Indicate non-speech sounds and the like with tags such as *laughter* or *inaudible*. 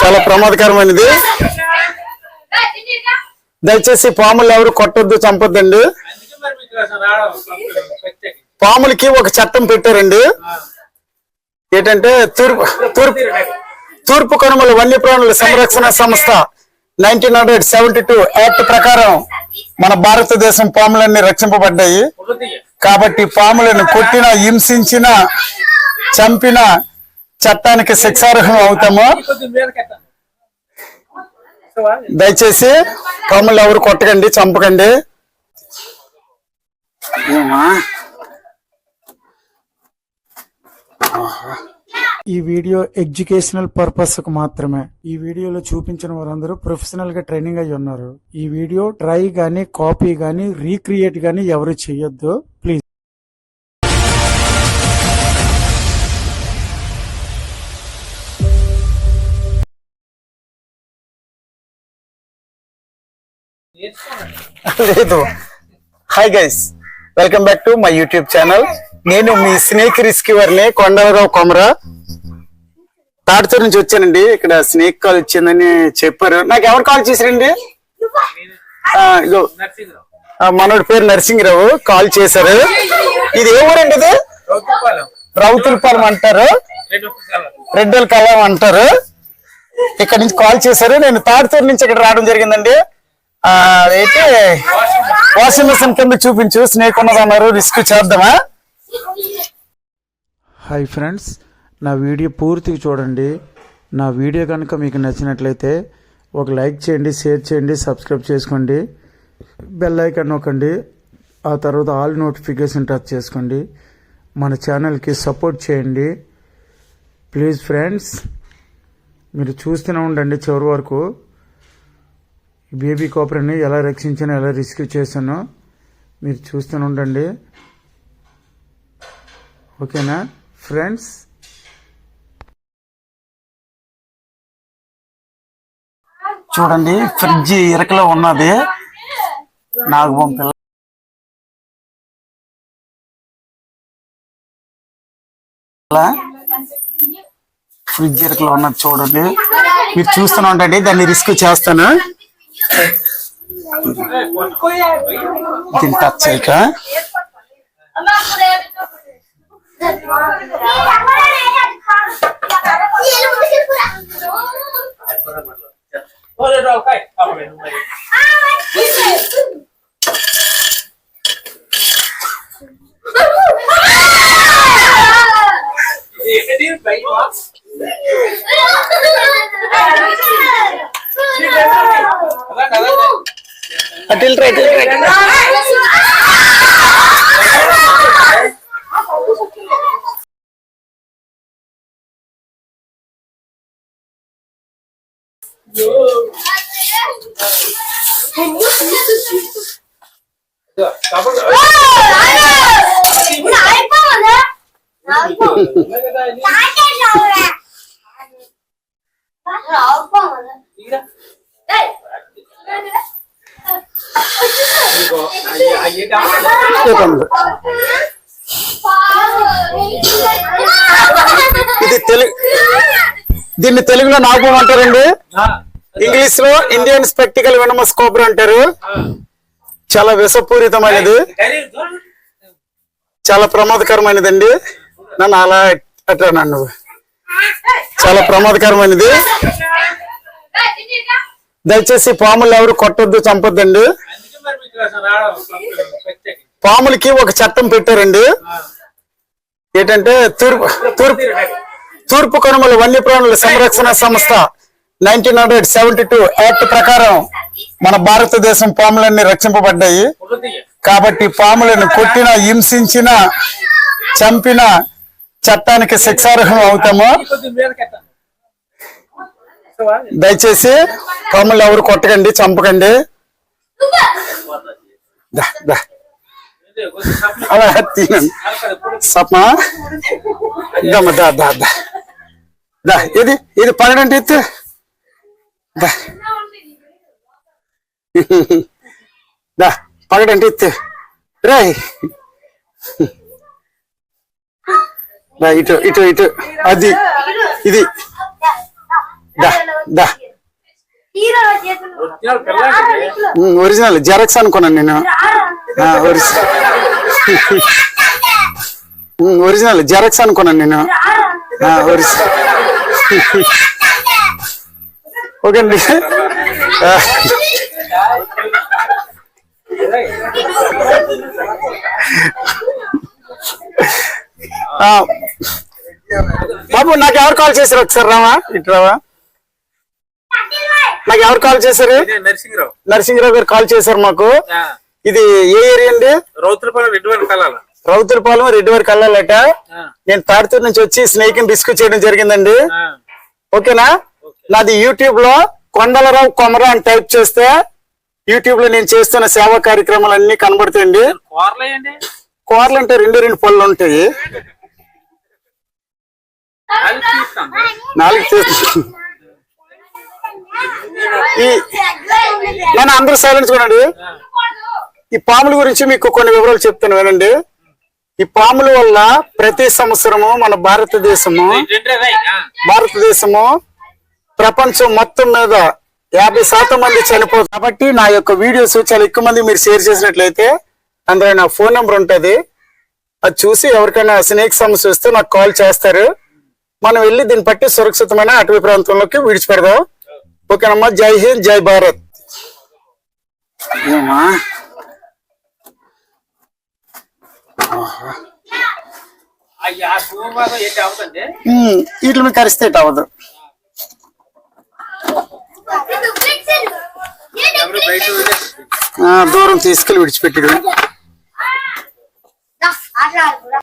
చాలా ప్రమాదకరమైనది. దయచేసి పాములు ఎవరు కొట్టొద్దు చంపొద్దండి. పాములకి ఒక చట్టం పెట్టారండి. ఏంటంటే తూర్పు తూర్పు తూర్పు కనుమల వన్యప్రాణుల సంరక్షణ సంస్థ nineteen hundred seventy two act ప్రకారం మన భారతదేశం పాములన్నీ రక్షింపబడ్డాయి. కాబట్టి పాములను కొట్టినా హింసించిన చంపిన చట్టానికి శిక్షార్హం అవుతాము? దయచేసి పాములు ఎవరు కొట్టకండి చంపకండి. ఈ వీడియో ఎడ్యుకేషనల్ పర్పస్కు మాత్రమే. ఈ వీడియోలో చూపించిన వారందరూ ప్రొఫెషనల్గా ట్రైనింగ్ అయి ఉన్నారు ఈ వీడియో ట్రై గానీ కాపీ గానీ రీక్రియేట్ గానీ ఎవరు చేయొద్దు. ప్లీజ్. *laughs* లేదు. Hi guys welcome back to my YouTube channel నేను మీ స్నేక్ రిస్క్యూవర్ని కొండలరావు కొమర. తాడుతూరు నుంచి వచ్చానండి. ఇక్కడ స్నేక్ కాల్ వచ్చిందని చెప్పారు. నాకు ఎవరు కాల్ చేశారండి? మనోడి పేరు నరసింహరావు. కాల్ చేశారు. ఇది ఏ ఊరండి ఇది? రౌతులపాలెం అంటారు. రెడ్డల్ కలాం అంటారు. ఇక్కడ నుంచి కాల్ చేశారు. నేను తాడుతూరు నుంచి ఇక్కడ రావడం జరిగిందండి. అయితే వాషింగ్ మిషన్ కింద చూపించు. స్నేక్ ఉన్నదన్నారు రిస్క్ చేద్దామా? హాయ్ ఫ్రెండ్స్ నా వీడియో పూర్తిగా చూడండి. నా వీడియో కనుక మీకు నచ్చినట్లయితే ఒక లైక్ చేయండి షేర్ చేయండి సబ్స్క్రైబ్ చేసుకోండి. బెల్ ఐకాన్ నొక్కండి. ఆ తర్వాత ఆల్ నోటిఫికేషన్ టచ్ చేసుకోండి. మన ఛానల్కి సపోర్ట్ చేయండి. ప్లీజ్ ఫ్రెండ్స్ మీరు చూస్తూనే ఉండండి చివరి వరకు. బేబీ కోపరని ఎలా రక్షించానో ఎలా రెస్క్యూ చేశానో మీరు చూస్తూనే ఉండండి. ఓకేనా? ఫ్రెండ్స్. చూడండి ఫ్రిడ్జ్ ఇరకలో ఉన్నది. నాగబొమ్మ పిల్ల ఫ్రిడ్జ్ ఇరకలో ఉన్నది చూడండి. మీరు చూస్తూనే ఉండండి దాన్ని రిస్క్ చేస్తాను. దీన్ని టచ్ చేయక ఓరే రావు కాయ్ అప్పుడు మరి ఇది ఏంటి బయట అలా కదా అటు వెళ్ళి రైట్ వెళ్ళి చెప్పండి. ఇది తెలుగు దీన్ని తెలుగులో నాగబొమ్మ అంటారండి ఇంగ్లీష్లో ఇండియన్ స్పెక్టికల్ వినమస్ కోబ్రా అంటారు చాలా విషపూరితమైనది చాలా ప్రమాదకరమైనదండి నన్ను అలా అట్లా నన్ను చాలా ప్రమాదకరమైనది దయచేసి పాములు ఎవరు కొట్టొద్దు చంపొద్దండి పాములకి ఒక చట్టం పెట్టారండి. ఏంటంటే తూర్పు తూర్పు తూర్పు కనుమల వన్యప్రాణుల సంరక్షణ సంస్థ nineteen hundred seventy two act ప్రకారం మన భారతదేశం పాములన్నీ రక్షింపబడ్డాయి. కాబట్టి పాములను కొట్టిన హింసించిన చంపిన చట్టానికి శిక్షార్హం అవుతాము. దయచేసి పాములు ఎవరు కొట్టకండి చంపకండి. అలా తినండి సప్మా దమ్మ దా దా దా దా ఇది ఇది పన్నెండు ఎత్తు దా దా పగడంటే ఎత్తు రాయ్ దా ఇటు ఇటు ఇటు అది ఇది దా దా హీరో చేతులు ఒరిజినల్ జెరాక్స్ అనుకున్నాను నేను ఆ, ఒరిజినల్. జెరాక్స్ అనుకున్నాను నేను ఓకే అండి బాబు నాకు ఎవరు కాల్ చేశారు ఒకసారి రావా? ఇటు రావా? నాకు ఎవరు కాల్ చేశారు? నరసింహరావు. నరసింహరావు గారు కాల్ చేశారు మాకు. ఇది ఏ ఏరియా అండి? రౌతులపాలెం రెడ్డి వారి కళాల రౌతులపాలెం రెడ్డి వారికి వెళ్ళాలట నేను తాడితూరు నుంచి వచ్చి స్నేక్ని రిస్క్ చేయడం జరిగిందండి. ఓకేనా? నాది యూట్యూబ్లో కొండలరావు కొమర అని టైప్ చేస్తే యూట్యూబ్లో నేను చేస్తున్న సేవా కార్యక్రమాలన్నీ కనబడతాయండి. కూరలేయండి కూరలు అంటే రెండు రెండు పళ్ళు ఉంటాయి. నాలుగు నేను అందరూ సైలెన్స్ చూడండి ఈ పాముల గురించి మీకు కొన్ని వివరాలు చెప్తాను వినండి. ఈ పాముల వల్ల ప్రతి సంవత్సరము మన భారతదేశము భారతదేశము ప్రపంచం మొత్తం మీద యాభై శాతం మంది చనిపోతుంది కాబట్టి నా యొక్క వీడియోస్ చాలా ఎక్కువ మంది మీరు షేర్ చేసినట్లయితే అందులో నా ఫోన్ నెంబర్ ఉంటుంది. అది చూసి ఎవరికైనా స్నేక్ సమస్య వస్తే నాకు కాల్ చేస్తారు. మనం వెళ్ళి దీన్ని బట్టి సురక్షితమైన అటవీ ప్రాంతంలోకి విడిచిపెడదాం. ఓకేనమ్మా జై హింద్ జై భారత్. ఏమా అయ్యా సోమవారం ఏంటి అవుతుంది వీటి మీద కరిస్తే ఇటు అవ్వదు. దూరం తీసుకెళ్ళి విడిచిపెట్టి